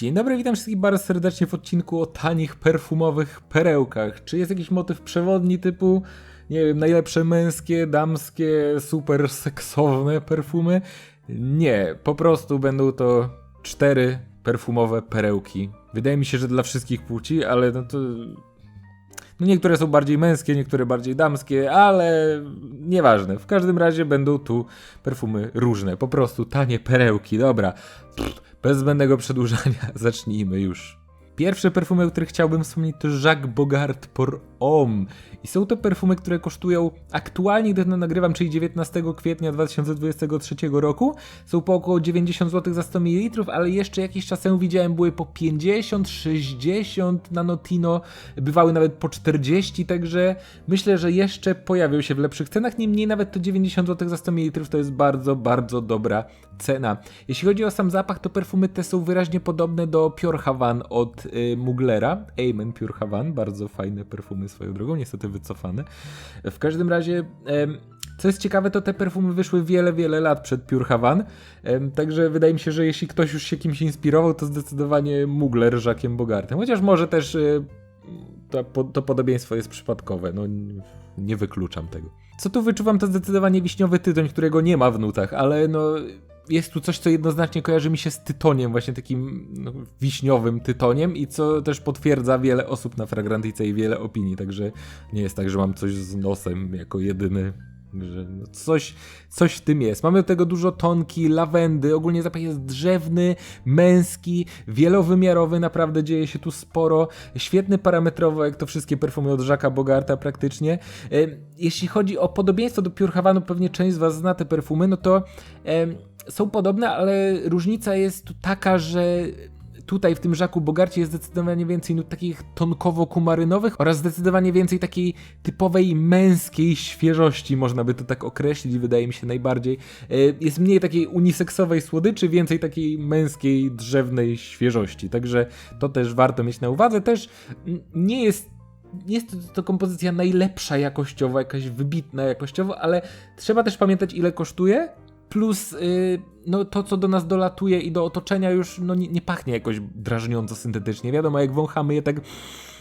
Dzień dobry, witam wszystkich bardzo serdecznie w odcinku o tanich, perfumowych perełkach. Czy jest jakiś motyw przewodni typu, nie wiem, najlepsze męskie, damskie, super seksowne perfumy? Nie, po prostu będą to cztery perfumowe perełki. Wydaje mi się, że dla wszystkich płci, ale no to no niektóre są bardziej męskie, niektóre bardziej damskie, ale nieważne. W każdym razie będą tu perfumy różne. Po prostu tanie perełki. Dobra. Pff, bez zbędnego przedłużania zacznijmy już. Pierwsze perfumy, o których chciałbym wspomnieć to Jacques Bogart Pour Homme. I są to perfumy, które kosztują aktualnie, gdy to nagrywam, czyli 19 kwietnia 2023 roku. Są po około 90 zł za 100 ml, ale jeszcze jakiś czas temu widziałem, były po 50, 60 na Notino, bywały nawet po 40, także myślę, że jeszcze pojawią się w lepszych cenach. Niemniej nawet to 90 zł za 100 ml to jest bardzo, bardzo dobra cena. Jeśli chodzi o sam zapach, to perfumy te są wyraźnie podobne do Pure Havan od y, Muglera. Amen Pure Havan, bardzo fajne perfumy swoją drogą, niestety wycofane. W każdym razie, co jest ciekawe, to te perfumy wyszły wiele, wiele lat przed Pure Havan, także wydaje mi się, że jeśli ktoś już się kimś inspirował, to zdecydowanie Mugler Jacques'em Bogartem. Chociaż może też y, to, to podobieństwo jest przypadkowe, no nie wykluczam tego. Co tu wyczuwam, to zdecydowanie wiśniowy tytoń, którego nie ma w nutach, ale no jest tu coś, co jednoznacznie kojarzy mi się z tytoniem, właśnie takim no, wiśniowym tytoniem i co też potwierdza wiele osób na Fragrantice i wiele opinii, także nie jest tak, że mam coś z nosem jako jedyny, że no coś, coś w tym jest. Mamy do tego dużo tonki, lawendy, ogólnie zapach jest drzewny, męski, wielowymiarowy, naprawdę dzieje się tu sporo, świetny parametrowo, jak to wszystkie perfumy od Jacques'a Bogarta praktycznie. E, Jeśli chodzi o podobieństwo do Pure Havanu, pewnie część z Was zna te perfumy, no to są podobne, ale różnica jest tu taka, że tutaj w tym Żaku Bogarcie jest zdecydowanie więcej nut takich tonkowo-kumarynowych oraz zdecydowanie więcej takiej typowej męskiej świeżości, można by to tak określić, wydaje mi się najbardziej. E, Jest mniej takiej uniseksowej słodyczy, więcej takiej męskiej, drzewnej świeżości, także to też warto mieć na uwadze. Też nie jest nie jest to kompozycja najlepsza jakościowo, jakaś wybitna jakościowo, ale trzeba też pamiętać, ile kosztuje. Plus y, no, to, co do nas dolatuje i do otoczenia, już no, nie, nie pachnie jakoś drażniąco syntetycznie. Wiadomo, jak wąchamy je tak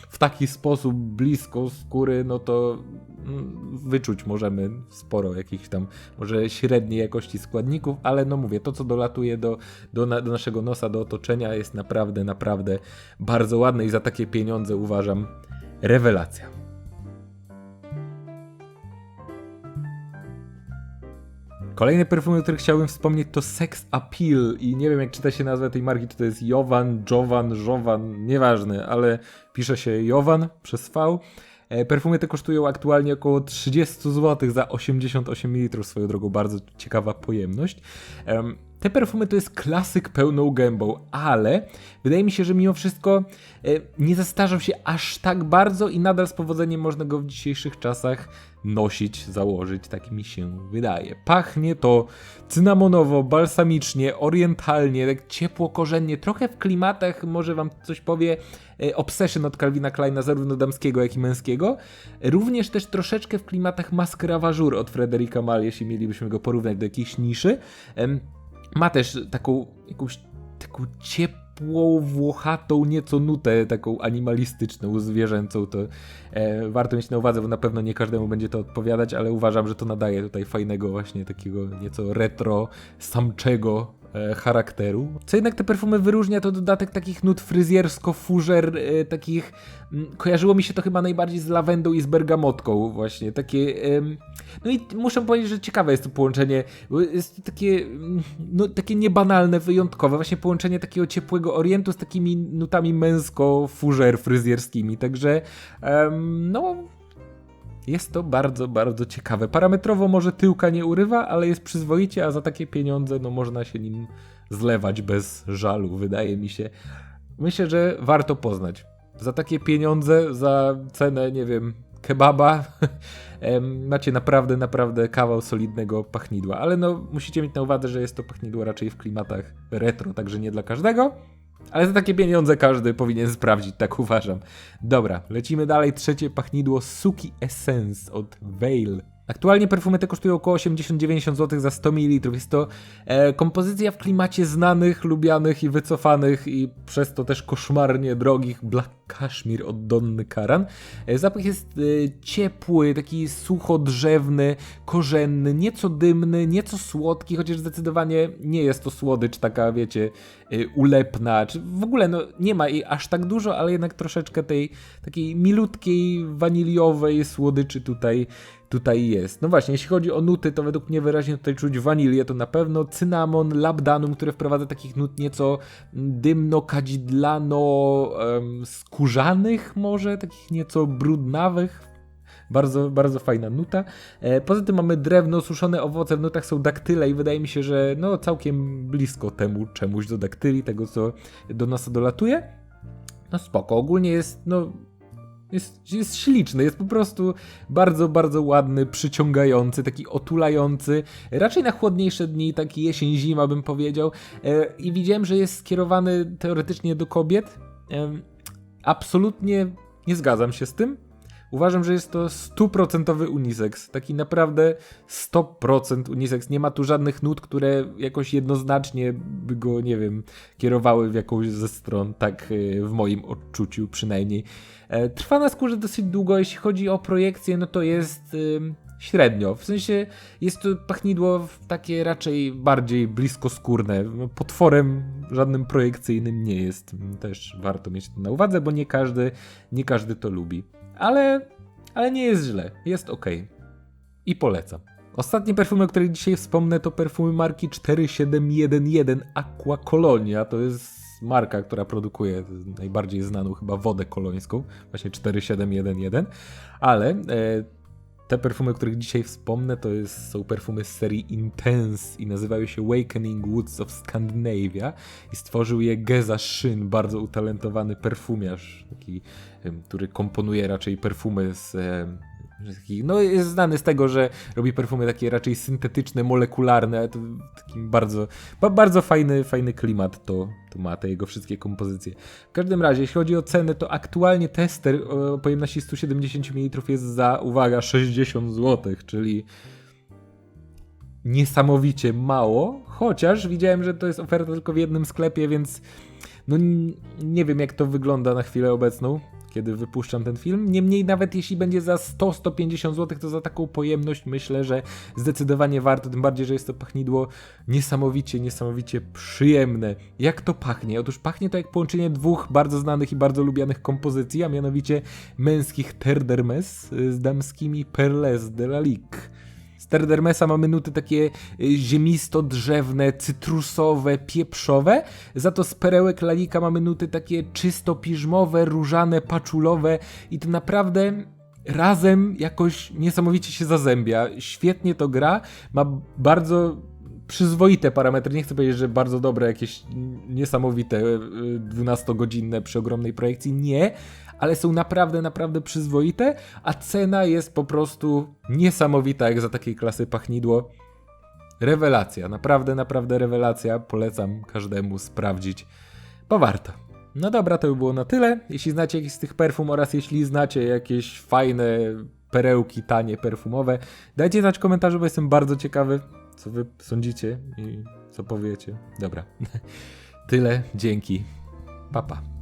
w taki sposób blisko skóry, no to mm, wyczuć możemy sporo jakichś tam może średniej jakości składników, ale no mówię, to co dolatuje do, do, na, do naszego nosa, do otoczenia jest naprawdę, naprawdę bardzo ładne i za takie pieniądze uważam rewelacja. Kolejny perfum, o którym chciałbym wspomnieć to Sex Appeal i nie wiem jak czyta się nazwa tej marki, czy to jest Jovan, Jovan, Jovan, nieważne, ale pisze się Jovan przez V. E, Perfumy te kosztują aktualnie około 30 zł za 88 ml, swoją drogą bardzo ciekawa pojemność. Te perfumy to jest klasyk pełną gębą, ale wydaje mi się, że mimo wszystko e, nie zastarzał się aż tak bardzo i nadal z powodzeniem można go w dzisiejszych czasach nosić, założyć, tak mi się wydaje. Pachnie to cynamonowo, balsamicznie, orientalnie, tak ciepło korzennie, trochę w klimatach, może wam coś powie, e, Obsession od Calvina Kleina, zarówno damskiego, jak i męskiego. Również też troszeczkę w klimatach Masque Ravageur od Frederica Mal, jeśli mielibyśmy go porównać do jakiejś niszy. Ma też taką jakąś taką ciepłą, włochatą nieco nutę, taką animalistyczną, zwierzęcą, to e, warto mieć na uwadze, bo na pewno nie każdemu będzie to odpowiadać, ale uważam, że to nadaje tutaj fajnego właśnie takiego nieco retro, samczego charakteru. Co jednak te perfumy wyróżnia, to dodatek takich nut fryzjersko-furzer, e, takich... mm, Kojarzyło mi się to chyba najbardziej z lawendą i z bergamotką właśnie, takie... no i muszę powiedzieć, że ciekawe jest to połączenie, jest to takie, mm, no, takie niebanalne, wyjątkowe, właśnie połączenie takiego ciepłego orientu z takimi nutami męsko-furzer fryzjerskimi, także no... Jest to bardzo, bardzo ciekawe. Parametrowo może tyłka nie urywa, ale jest przyzwoicie, a za takie pieniądze no można się nim zlewać bez żalu, wydaje mi się. Myślę, że warto poznać. Za takie pieniądze, za cenę, nie wiem, kebaba, macie naprawdę, naprawdę kawał solidnego pachnidła. Ale no, musicie mieć na uwadze, że jest to pachnidło raczej w klimatach retro, także nie dla każdego. Ale za takie pieniądze każdy powinien sprawdzić, tak uważam. Dobra, lecimy dalej. Trzecie pachnidło Suki Essence od Veil. Aktualnie perfumy te kosztują około 80-90 zł za 100 ml. Jest to e, kompozycja w klimacie znanych, lubianych i wycofanych i przez to też koszmarnie drogich Black Kashmir od Donny Karan. E, zapach jest e, ciepły, taki suchodrzewny, korzenny, nieco dymny, nieco słodki, chociaż zdecydowanie nie jest to słodycz taka, wiecie, ulepna, czy w ogóle no, nie ma jej aż tak dużo, ale jednak troszeczkę tej takiej milutkiej, waniliowej słodyczy tutaj tutaj jest. No właśnie, jeśli chodzi o nuty, to według mnie wyraźnie tutaj czuć wanilię, to na pewno cynamon, labdanum, które wprowadza takich nut nieco dymno-kadzidlano-skórzanych może, takich nieco brudnawych. Bardzo, bardzo fajna nuta. E, poza tym mamy drewno, suszone owoce, w nutach są daktyle i wydaje mi się, że no całkiem blisko temu czemuś do daktyli, tego co do nas dolatuje. No spoko, ogólnie jest no jest, jest śliczny, jest po prostu bardzo, bardzo ładny, przyciągający, taki otulający. Raczej na chłodniejsze dni, taki jesień, zima bym powiedział. E, I widziałem, że jest skierowany teoretycznie do kobiet. E, absolutnie nie zgadzam się z tym. Uważam, że jest to stuprocentowy unisex. Taki naprawdę 100% unisex. Nie ma tu żadnych nut, które jakoś jednoznacznie by go, nie wiem, kierowały w jakąś ze stron, tak e, w moim odczuciu przynajmniej. E, trwa na skórze dosyć długo. Jeśli chodzi o projekcję, no to jest średnio. W sensie jest to pachnidło takie raczej bardziej bliskoskórne. No, potworem żadnym projekcyjnym nie jest. Też warto mieć to na uwadze, bo nie każdy, nie każdy to lubi ale, ale nie jest źle, jest ok. I polecam. Ostatnie perfumy, o których dzisiaj wspomnę, to perfumy marki 4711 Aqua Colonia. To jest marka, która produkuje najbardziej znaną chyba wodę kolońską, właśnie 4711, ale e, te perfumy, o których dzisiaj wspomnę, to jest, są perfumy z serii Intense i nazywają się Awakening Woods of Scandinavia i stworzył je Geza Szyn, bardzo utalentowany perfumiarz, taki, który komponuje raczej perfumy z no jest znany z tego, że robi perfumy takie raczej syntetyczne, molekularne, to taki bardzo, bardzo fajny, fajny klimat to, to ma, te jego wszystkie kompozycje. W każdym razie, jeśli chodzi o ceny, to aktualnie tester o pojemności 170 ml jest za, uwaga, 60 zł, czyli niesamowicie mało, chociaż widziałem, że to jest oferta tylko w jednym sklepie, więc no nie wiem jak to wygląda na chwilę obecną kiedy wypuszczam ten film. Niemniej, nawet jeśli będzie za 100-150 zł, to za taką pojemność myślę, że zdecydowanie warto. Tym bardziej, że jest to pachnidło niesamowicie, niesamowicie przyjemne. Jak to pachnie? Otóż pachnie to jak połączenie dwóch bardzo znanych i bardzo lubianych kompozycji, a mianowicie męskich Terdermes z damskimi Perles de la Ligue. Z Terdermesa mamy nuty takie y, ziemisto-drzewne, cytrusowe, pieprzowe, za to z perełek Lalika mamy nuty takie czysto piżmowe, różane, paczulowe i to naprawdę razem jakoś niesamowicie się zazębia. Świetnie to gra, ma bardzo przyzwoite parametry. Nie chcę powiedzieć, że bardzo dobre, jakieś niesamowite 12-godzinne y, przy ogromnej projekcji. Nie, ale są naprawdę, naprawdę przyzwoite, a cena jest po prostu niesamowita jak za takiej klasy pachnidło. Rewelacja, naprawdę, naprawdę rewelacja. Polecam każdemu sprawdzić, bo warto. No dobra, to by było na tyle. Jeśli znacie jakiś z tych perfum oraz jeśli znacie jakieś fajne perełki, tanie, perfumowe, dajcie znać w komentarzu, bo jestem bardzo ciekawy, co wy sądzicie i co powiecie. Dobra. tyle, dzięki. Papa. Pa.